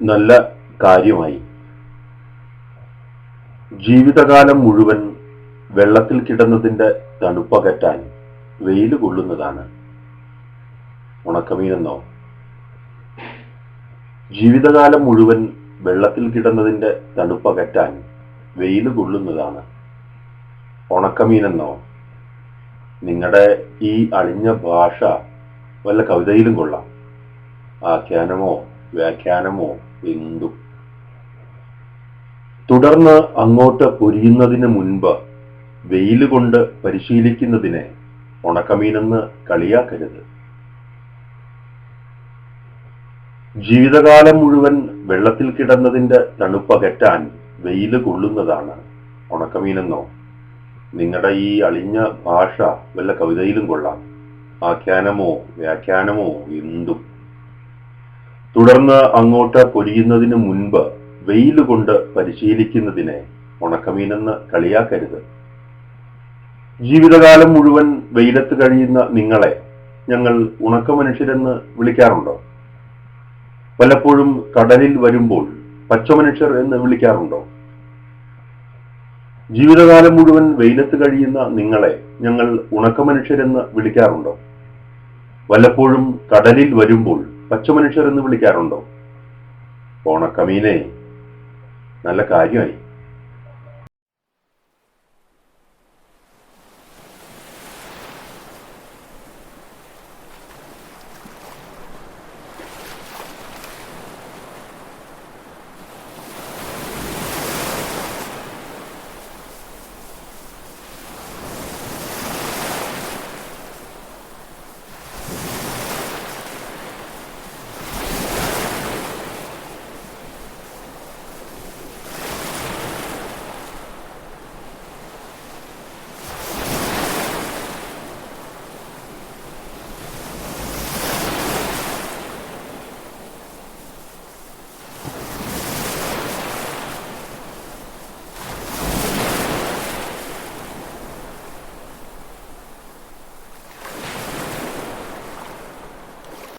നല്ല കാര്യമായി. ജീവിതകാലം മുഴുവൻ വെള്ളത്തിൽ കിടന്നതിന്റെ തണുപ്പകറ്റാൻ വെയിൽ കൊള്ളുന്നതാണ്. ഉണക്കമീനെന്നോ? ജീവിതകാലം മുഴുവൻ വെള്ളത്തിൽ കിടന്നതിന്റെ തണുപ്പകറ്റാൻ വെയിൽ കൊള്ളുന്നതാണ്. ഉണക്കമീനെന്നോ? നിങ്ങളുടെ ഈ അളിഞ്ഞ ഭാഷ വല്ല കവിതയിലും കൊള്ളാം. ആഖ്യാനമോ വ്യാഖ്യാനമോ എന്തും. തുടർന്ന് അങ്ങോട്ട് പൊരിയുന്നതിന് മുൻപ് വെയിൽ കൊണ്ട് പരിശീലിക്കുന്നതിനെ ഉണക്കമീനെന്ന് കളിയാക്കരുത്. ജീവിതകാലം മുഴുവൻ വെള്ളത്തിൽ കിടന്നതിന്റെ തണുപ്പകറ്റാൻ വെയിൽ കൊള്ളുന്നതാണ് ഉണക്കമീനെന്നോ. നിങ്ങളുടെ ഈ അളിഞ്ഞ ഭാഷ വല്ല കവിതയിലും കൊള്ളാം. ആഖ്യാനമോ വ്യാഖ്യാനമോ എന്തും. തുടർന്ന് അങ്ങോട്ട് പൊരിയുന്നതിന് മുൻപ് വെയിൽ കൊണ്ട് പരിശീലിക്കുന്നതിനെ ഉണക്കമീനെന്ന് കളിയാക്കരുത്. ജീവിതകാലം മുഴുവൻ വെയിലത്ത് കഴിയുന്ന നിങ്ങളെ ഞങ്ങൾ ഉണക്ക മനുഷ്യരെന്ന് വിളിക്കാറുണ്ടോ? പലപ്പോഴും കടലിൽ വരുമ്പോൾ പച്ച പച്ചമനുഷ്യർ എന്ന് വിളിക്കാറുണ്ടോ? ജീവിതകാലം മുഴുവൻ വെയിലത്ത് കഴിയുന്ന നിങ്ങളെ ഞങ്ങൾ ഉണക്ക മനുഷ്യരെന്ന് വിളിക്കാറുണ്ടോ? വല്ലപ്പോഴും കടലിൽ വരുമ്പോൾ പച്ചമനുഷ്യർ എന്ന് വിളിക്കാറുണ്ടോ ഓണക്കമീനെ നല്ല കാര്യമായി.